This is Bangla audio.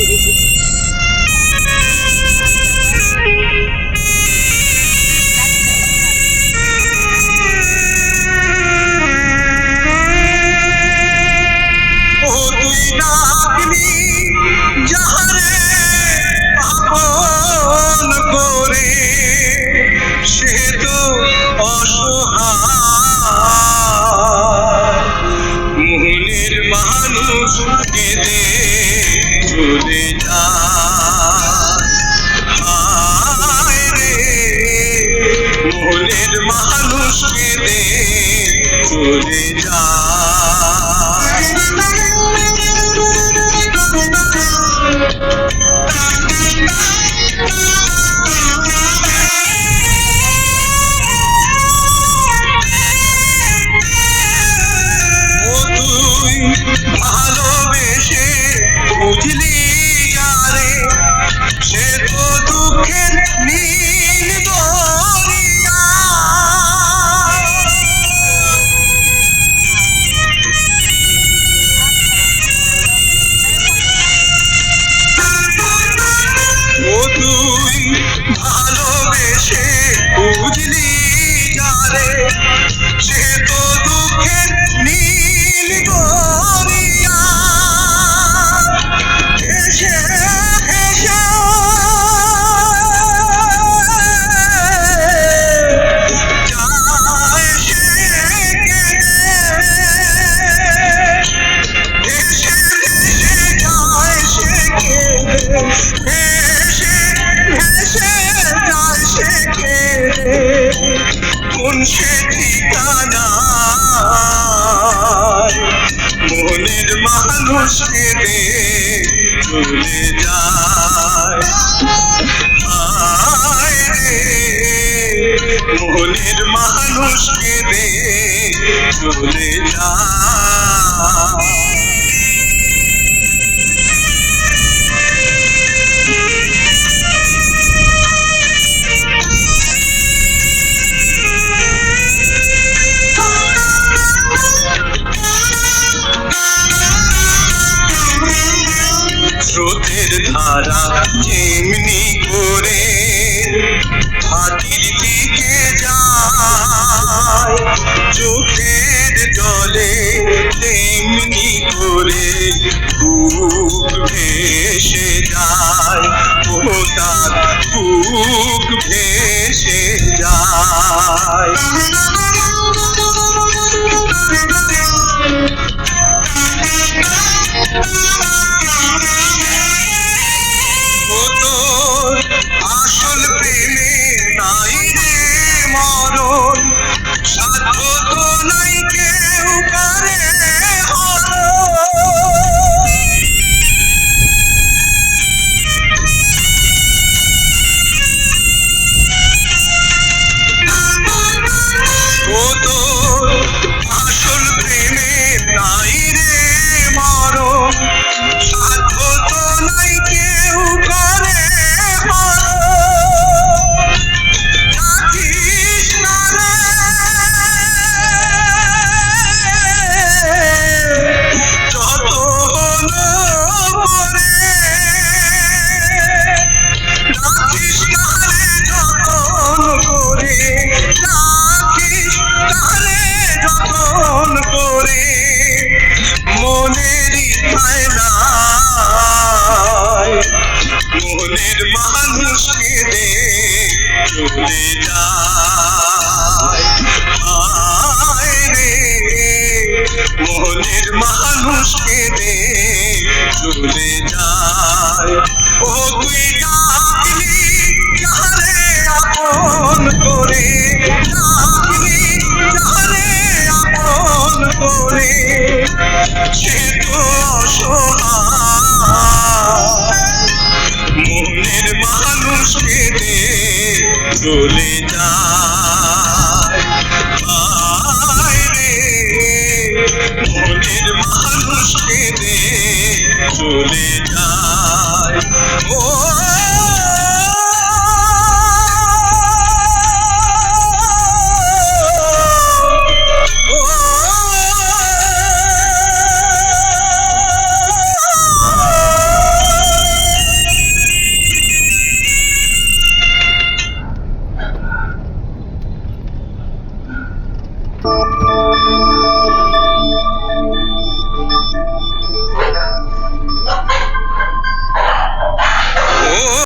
Sí, sí, sí. চলে যায় ভালোবেসে উঠলি মানুষ কেঁদে চলে যায় মোহনের মানুষ কেঁদে চলে যায়। জলের ধারা এমনি করে হাতির দিকে যায়, চোখের জলে এমনি করে বুক ভেসে যায়। ও তার মানুষকে দে চলে যায়। রে মনের মানুষকে দে চলে যায়। ও তুই ডাকলি যাহারে আপন করে ডাকলি যাহারে আপন করে Julie. যায়